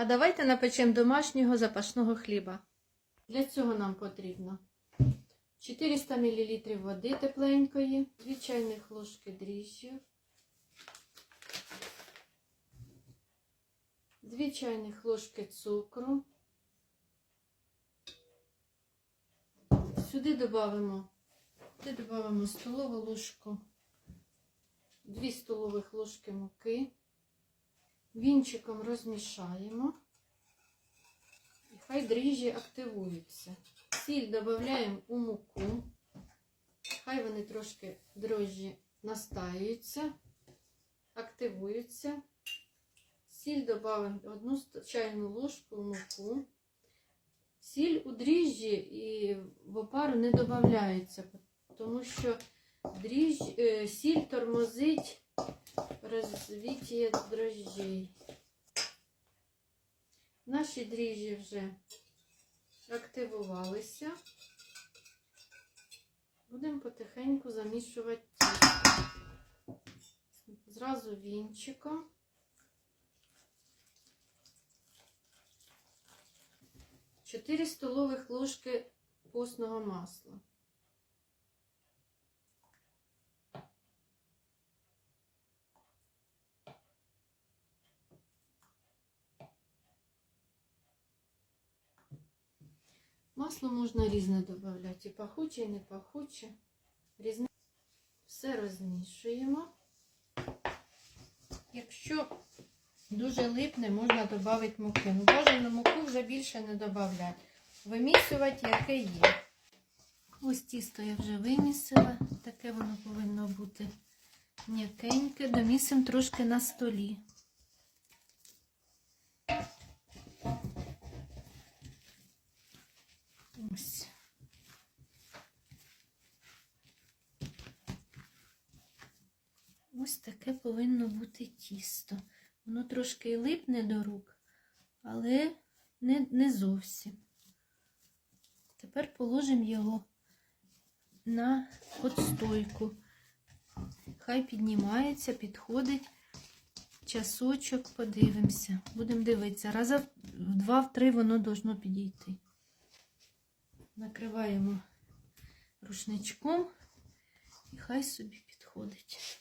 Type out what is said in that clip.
А давайте напечемо домашнього запашного хліба. Для цього нам потрібно 400 мл води тепленької, 2 чайних ложки дріжджів, 2 чайних ложки цукру. Сюди додамо, додамо столову ложку, 2 столових ложки муки. Вінчиком розмішаємо. І хай дріжджі активуються. Сіль додаємо у муку. Хай вони трошки дрожжі настаюються, активуються. Сіль додаємо одну чайну ложку в муку. Сіль у дріжджі і в опару не додається, тому що дріждь, е, сіль тормозить розвиття дрожжей. Наші дріжджі вже активувалися. Будемо потихеньку замішувати. Зразу вінчиком. Чотири столових ложки постного масла. Масло можна різне додати, і пахуче, і не пахуче. Різне. Все розмішуємо. Якщо дуже липне, можна додати муки. Ну, бажано муку вже більше не додати. Вимісювати, яке є. Ось тісто я вже вимісила. Таке воно повинно бути м'якеньке. Домісимо трошки на столі. Ось. Ось таке повинно бути тісто. Воно трошки липне до рук, але не, не зовсім. Тепер положимо його на подстойку. Хай піднімається, підходить. Часочок, подивимося. Будемо дивитися. Раза в два-в три воно должно підійти. Накриваємо рушничком і хай собі підходить.